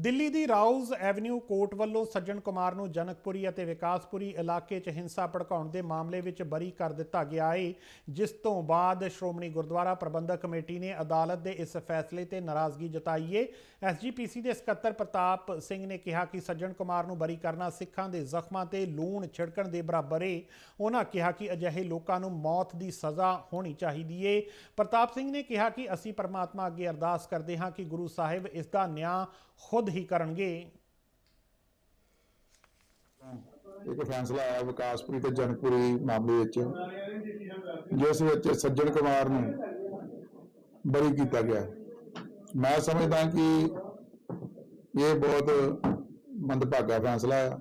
ਦਿੱਲੀ ਦੀ Rouse Avenue court ਵੱਲੋਂ ਸੱਜਣ ਕੁਮਾਰ ਨੂੰ ਜਨਕਪੁਰੀ ਅਤੇ ਵਿਕਾਸਪੁਰੀ ਇਲਾਕੇ 'ਚ ਹਿੰਸਾ ਭੜਕਾਉਣ ਦੇ ਮਾਮਲੇ ਵਿੱਚ ਬਰੀ ਕਰ ਦਿੱਤਾ ਗਿਆ ਹੈ ਜਿਸ ਤੋਂ ਬਾਅਦ ਸ਼੍ਰੋਮਣੀ ਗੁਰਦੁਆਰਾ ਪ੍ਰਬੰਧਕ ਕਮੇਟੀ ਨੇ ਅਦਾਲਤ ਦੇ ਇਸ ਫੈਸਲੇ ਤੇ ਨਾਰਾਜ਼ਗੀ ਜਤਾਈ ਹੈ ਐਸਜੀਪੀਸੀ ਦੇ ਸਕੱਤਰ ਪ੍ਰਤਾਪ ਸਿੰਘ ਨੇ ਕਿਹਾ ਕਿ ਸੱਜਣ ਕੁਮਾਰ ਨੂੰ ਬਰੀ ਕਰਨਾ ਸਿੱਖਾਂ ਦੇ ਜ਼ਖਮਾਂ ਤੇ ਲੂਣ ਛਿੜਕਣ ਦੇ ਬਰਾਬਰ ਹੈ ਉਹਨਾਂ ਕਿਹਾ ਕਿ ਅਜਿਹੇ ਲੋਕਾਂ ਨੂੰ ਮੌਤ ਦੀ ਸਜ਼ਾ ਹੋਣੀ ਚਾਹੀਦੀ ਹੈ ਪ੍ਰਤਾਪ ਸਿੰਘ ਨੇ ਕਿਹਾ ਕਿ ਅਸੀਂ ਪਰਮਾਤਮਾ ਅੱਗੇ ਅਰਦਾਸ ਕਰਦੇ ਹਾਂ ਕਿ ਗੁਰੂ ਸਾਹਿਬ ਇਸ ਦਾ ਨਿਆਂ ਖੁਦ ਹੀ ਕਰਨਗੇ। ਇੱਕ ਫੈਸਲਾ ਆਇਆ ਵਿਕਾਸਪੁਰੀ ਤੇ ਜਨਕਪੁਰੀ ਮਾਮਲੇ ਵਿੱਚ, ਜਿਸ ਵਿੱਚ ਸੱਜਣ ਕੁਮਾਰ ਨੂੰ ਬਰੀ ਕੀਤਾ ਗਿਆ। ਮੈਂ ਸਮਝਦਾ ਕਿ ਇਹ ਬਹੁਤ ਮੰਦਭਾਗਾ ਫੈਸਲਾ ਹੈ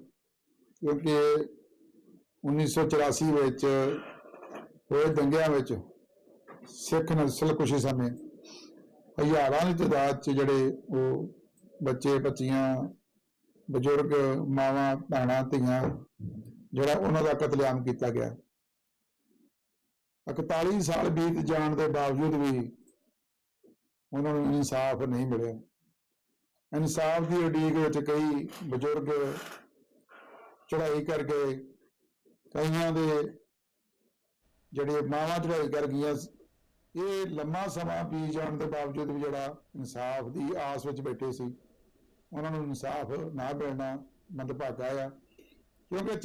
ਕਿਉਂਕਿ 1984 ਵਿੱਚ, ਹੋਏ ਦੰਗਿਆਂ ਵਿੱਚ ਸਿੱਖ ਨਸਲ ਕੁਸ਼ੀ ਸਮੇਂ ਹਜ਼ਾਰਾਂ ਦੀ ਤਾਦਾਦ 'ਚ ਜਿਹੜੇ ਉਹ ਬੱਚੇ, ਬੱਚੀਆਂ, ਬਜ਼ੁਰਗ, ਮਾਵਾਂ, ਭੈਣਾਂ, ਧੀਆਂ, ਜਿਹੜਾ ਉਹਨਾਂ ਦਾ ਕਤਲੇਆਮ ਕੀਤਾ ਗਿਆ। 41 ਸਾਲ ਬੀਤ ਜਾਣ ਦੇ ਬਾਵਜੂਦ ਵੀ ਉਹਨਾਂ ਨੂੰ ਇਨਸਾਫ ਨਹੀਂ ਮਿਲਿਆ। ਇਨਸਾਫ ਦੀ ਉਡੀਕ ਵਿੱਚ ਕਈ ਬਜ਼ੁਰਗ ਚੜਾਈ ਕਰ ਗਏ ਕਈਆਂ ਦੇ ਜਿਹੜੇ ਮਾਵਾਂ ਚੜ੍ਹਾਈ ਕਰ ਗਈਆਂ ਇਹ ਲੰਮਾ ਸਮਾਂ ਬੀਤ ਜਾਣ ਦੇ ਬਾਵਜੂਦ ਵੀ ਜਿਹੜਾ ਇਨਸਾਫ ਦੀ ਆਸ ਵਿੱਚ ਬੈਠੇ ਸੀ। ਉਹਨਾਂ ਨੂੰ ਇਨਸਾਫ ਨਾ ਮਿਲਣਾ ਮੰਦਭਾਗਾ ਆ। ਕਿਉਂਕਿ